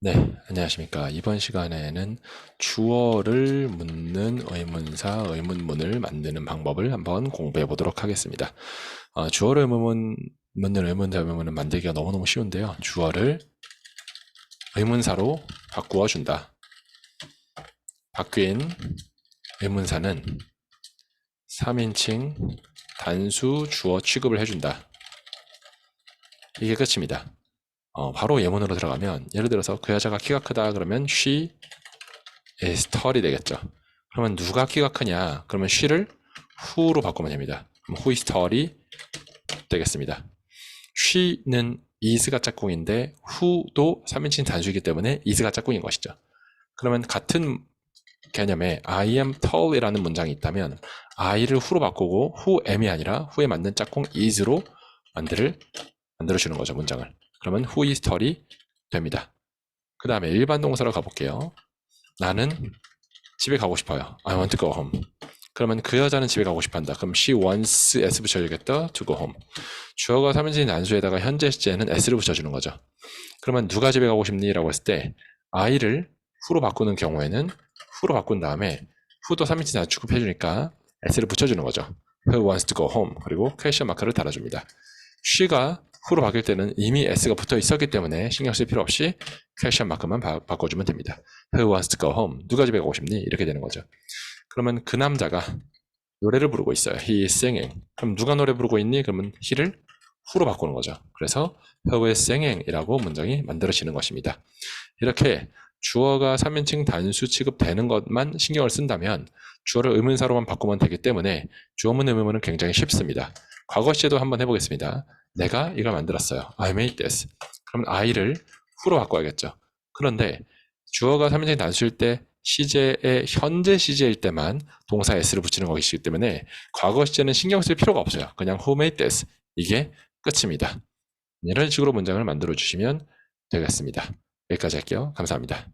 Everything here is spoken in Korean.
네, 안녕하십니까. 이번 시간에는 주어를 묻는 의문사, 의문문을 만드는 방법을 한번 공부해 보도록 하겠습니다. 어, 주어를 의문문, 묻는 의문사, 의문문을 만들기가 너무너무 쉬운데요. 주어를 의문사로 바꾸어 준다. 바뀐 의문사는 3인칭 단수 주어 취급을 해준다. 이게 끝입니다. 어, 바로 예문으로 들어가면 예를 들어서 그 여자가 키가 크다 그러면 she is tall이 되겠죠. 그러면 누가 키가 크냐? 그러면 she를 who로 바꾸면 됩니다. 그럼 who is tall이 되겠습니다. she는 is가 짝꿍인데 who도 3인칭 단수이기 때문에 is가 짝꿍인 것이죠. 그러면 같은 개념에 I am tall이라는 문장이 있다면 I를 who로 바꾸고 who am이 아니라 who에 맞는 짝꿍 is로 만들 만들어주는 거죠 문장을. 그러면 who is tall이 됩니다. 그 다음에 일반 동사로 가볼게요. 나는 집에 가고 싶어요. I want to go home. 그러면 그 여자는 집에 가고 싶어 한다. 그럼 she wants s 붙여주겠다. to go home. 주어가 3인칭 단수에다가 현재 시제는 s를 붙여주는 거죠. 그러면 누가 집에 가고 싶니? 라고 했을 때 I를 who로 바꾸는 경우에는 who로 바꾼 다음에 who도 3인칭 단수 취급해주니까 s를 붙여주는 거죠. who wants to go home. 그리고 퀘션 마크를 달아줍니다. she가 who로 바뀔 때는 이미 s가 붙어 있었기 때문에 신경 쓸 필요 없이 퀘션 마크만 바, 바꿔주면 됩니다. Who wants to go home? 누가 집에 가고 싶니? 이렇게 되는 거죠. 그러면 그 남자가 노래를 부르고 있어요. He is singing. 그럼 누가 노래 부르고 있니? 그러면 he를 who로 바꾸는 거죠. 그래서 who is singing 이라고 문장이 만들어지는 것입니다. 이렇게 주어가 3인칭 단수 취급되는 것만 신경을 쓴다면 주어를 의문사로만 바꾸면 되기 때문에 주어문 의문문은 굉장히 쉽습니다. 과거 시제도 한번 해보겠습니다. 내가 이걸 만들었어요. I made this. 그럼 I를 who로 바꿔야겠죠. 그런데 주어가 3인칭 단수일 때 시제의 현재 시제일 때만 동사 s를 붙이는 것이기 때문에 과거 시제는 신경 쓸 필요가 없어요. 그냥 who made this. 이게 끝입니다. 이런 식으로 문장을 만들어 주시면 되겠습니다. 여기까지 할게요. 감사합니다.